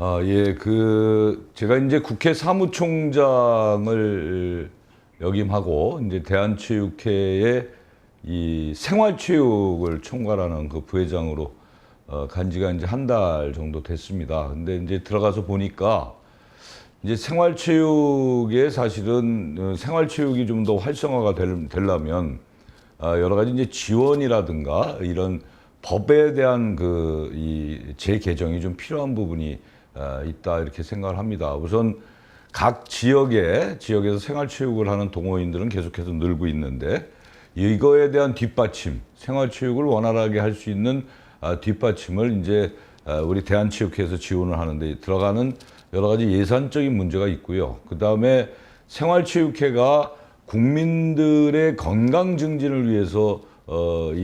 아, 예, 그 제가 이제 국회 사무총장을 역임하고 이제 대한체육회의 이 생활체육을 총괄하는 그 부회장으로 어, 간 지가 이제 한 달 정도 됐습니다. 근데 이제 들어가서 보니까 이제 생활체육에 사실은 어, 생활체육이 좀 더 활성화가 될, 되려면 아, 여러 가지 이제 지원이라든가 이런 법에 대한 그 이 재개정이 좀 필요한 부분이 아, 있다 이렇게 생각을 합니다. 우선 각 지역에 지역에서 생활체육을 하는 동호인들은 계속해서 늘고 있는데 이거에 대한 뒷받침, 생활체육을 원활하게 할 수 있는 아, 뒷받침을 이제 아, 우리 대한체육회에서 지원을 하는데 들어가는 여러 가지 예산적인 문제가 있고요. 그 다음에 생활체육회가 국민들의 건강 증진을 위해서 어, 이,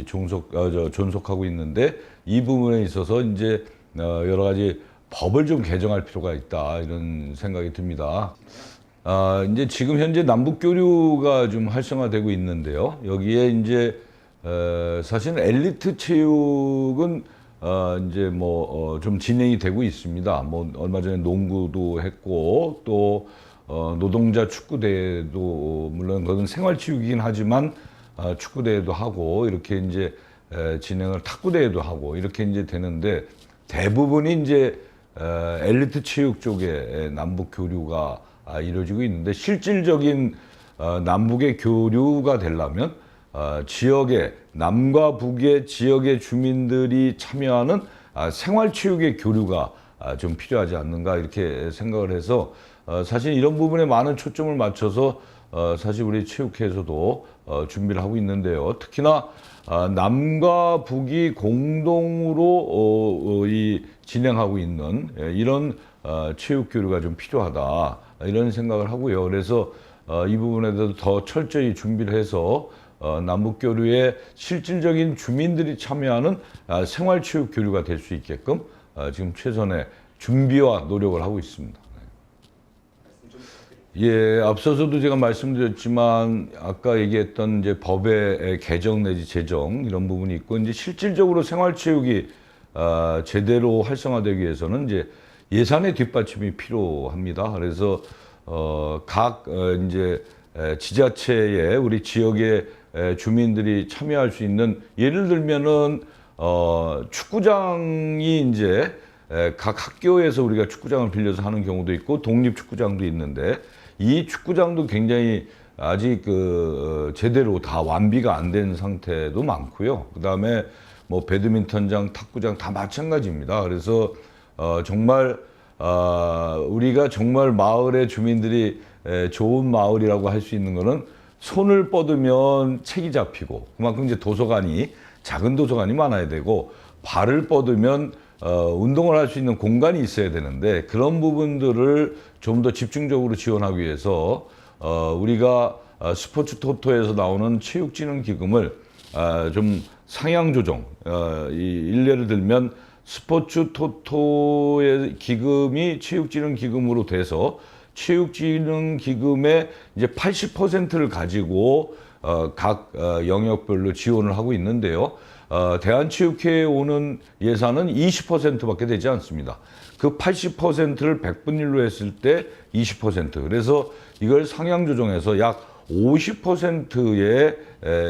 이 종속, 아, 저, 존속하고 있는데 이 부분에 있어서 이제 어, 여러 가지 법을 좀 개정할 필요가 있다 이런 생각이 듭니다. 아, 이제 지금 현재 남북 교류가 좀 활성화되고 있는데요. 여기에 이제 에, 사실 엘리트 체육은 어, 이제 뭐좀 진행이 되고 있습니다. 뭐 얼마 전에 농구도 했고 또 어, 노동자 축구 대회도 물론 그건 생활 체육이긴 하지만 어, 축구 대회도 하고 이렇게 이제 에, 진행을 탁구 대회도 하고 이렇게 이제 되는데 대부분이 이제 에, 엘리트 체육 쪽에 남북 교류가 아, 이루어지고 있는데 실질적인 어, 남북의 교류가 되려면 어, 지역의 남과 북의 지역의 주민들이 참여하는 아, 생활체육의 교류가 아, 좀 필요하지 않는가 이렇게 생각을 해서 어, 사실 이런 부분에 많은 초점을 맞춰서 어, 사실 우리 체육회에서도 어, 준비를 하고 있는데요. 특히나 아, 남과 북이 공동으로 이 진행하고 있는 예, 이런 어, 체육 교류가 좀 필요하다 이런 생각을 하고요. 그래서 어, 이 부분에 대해서 더 철저히 준비를 해서 어, 남북 교류에 실질적인 주민들이 참여하는 아, 생활 체육 교류가 될 수 있게끔 어, 지금 최선의 준비와 노력을 하고 있습니다. 예, 앞서서도 제가 말씀드렸지만 아까 얘기했던 이제 법의 개정 내지 제정 이런 부분이 있고 이제 실질적으로 생활체육이 아, 제대로 활성화되기 위해서는 이제 예산의 뒷받침이 필요합니다. 그래서 어, 각 어, 이제 에, 지자체에 우리 지역의 에, 주민들이 참여할 수 있는 예를 들면은 어, 축구장이 이제 에, 각 학교에서 우리가 축구장을 빌려서 하는 경우도 있고 독립 축구장도 있는데 이 축구장도 굉장히 아직 그 어, 제대로 다 완비가 안 된 상태도 많고요. 그다음에 뭐 배드민턴장, 탁구장 다 마찬가지입니다. 그래서 어 정말 어 우리가 정말 마을의 주민들이 에, 좋은 마을이라고 할 수 있는 거는 손을 뻗으면 책이 잡히고 그만큼 이제 도서관이 작은 도서관이 많아야 되고 발을 뻗으면 어, 운동을 할 수 있는 공간이 있어야 되는데 그런 부분들을 좀 더 집중적으로 지원하기 위해서 어, 우리가 어, 스포츠 토토에서 나오는 체육진흥기금을 어, 좀 상향 조정. 어, 이 일례를 들면 스포츠 토토의 기금이 체육진흥 기금으로 돼서 체육진흥 기금의 이제 80%를 가지고 어, 각 어, 영역별로 지원을 하고 있는데요. 어, 대한체육회에 오는 예산은 20%밖에 되지 않습니다. 그 80%를 100분일로 했을 때 20%. 그래서 이걸 상향 조정해서 약 50%의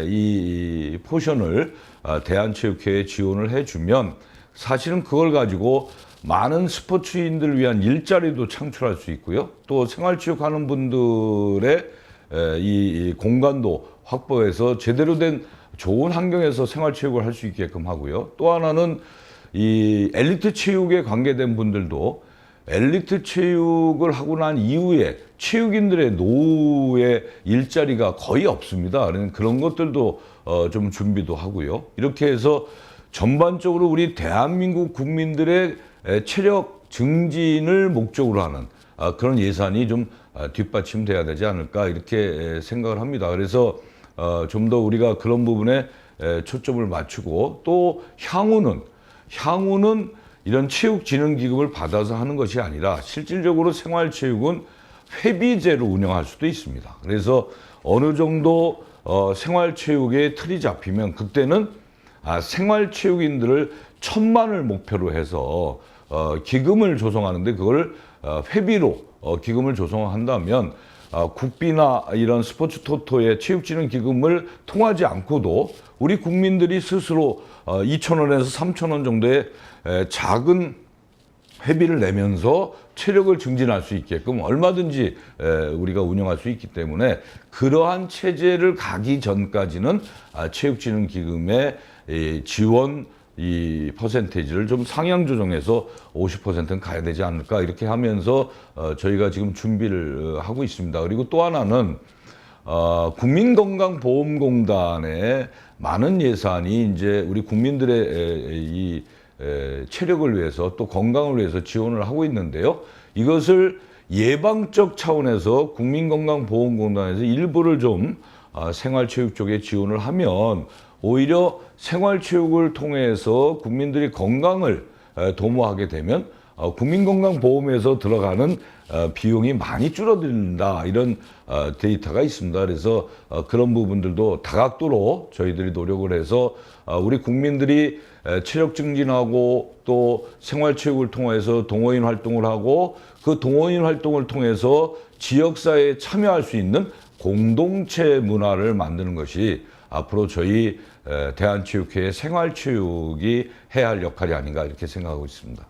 이 포션을 아, 대한체육회에 지원을 해주면 사실은 그걸 가지고 많은 스포츠인들을 위한 일자리도 창출할 수 있고요. 또 생활체육 하는 분들의 에, 이, 이 공간도 확보해서 제대로 된 좋은 환경에서 생활체육을 할 수 있게끔 하고요. 또 하나는 이 엘리트 체육에 관계된 분들도 엘리트 체육을 하고 난 이후에 체육인들의 노후의 일자리가 거의 없습니다. 그런 것들도 어, 좀 준비도 하고요. 이렇게 해서 전반적으로 우리 대한민국 국민들의 에, 체력 증진을 목적으로 하는 아, 그런 예산이 좀 아, 뒷받침돼야 되지 않을까 이렇게 에, 생각을 합니다. 그래서 어, 좀더 우리가 그런 부분에 에, 초점을 맞추고 또 향후는 향후는 이런 체육진흥기금을 받아서 하는 것이 아니라 실질적으로 생활체육은 회비제로 운영할 수도 있습니다. 그래서 어느 정도 어, 생활체육의 틀이 잡히면 그때는 아, 생활체육인들을 천만을 목표로 해서 어, 기금을 조성하는데 그걸 어, 회비로 어, 기금을 조성한다면 어, 국비나 이런 스포츠 토토의 체육진흥 기금을 통하지 않고도 우리 국민들이 스스로 어, 2천 원에서 3천 원 정도의 에, 작은 회비를 내면서 체력을 증진할 수 있게끔 얼마든지 에, 우리가 운영할 수 있기 때문에 그러한 체제를 가기 전까지는 아, 체육진흥기금의 이 지원 이 퍼센테이지를 좀 상향 조정해서 50%는 가야 되지 않을까 이렇게 하면서 어, 저희가 지금 준비를 어, 하고 있습니다. 그리고 또 하나는 어, 국민건강보험공단에 많은 예산이 이제 우리 국민들의 에, 이 에, 체력을 위해서 또 건강을 위해서 지원을 하고 있는데요. 이것을 예방적 차원에서 국민건강보험공단에서 일부를 좀 아, 생활체육 쪽에 지원을 하면 오히려 생활체육을 통해서 국민들이 건강을 에, 도모하게 되면 어, 국민건강보험에서 들어가는 어, 비용이 많이 줄어든다 이런 어, 데이터가 있습니다. 그래서 어, 그런 부분들도 다각도로 저희들이 노력을 해서 어, 우리 국민들이 에, 체력 증진하고 또 생활체육을 통해서 동호인 활동을 하고 그 동호인 활동을 통해서 지역사회에 참여할 수 있는 공동체 문화를 만드는 것이 앞으로 저희 에, 대한체육회의 생활체육이 해야 할 역할이 아닌가 이렇게 생각하고 있습니다.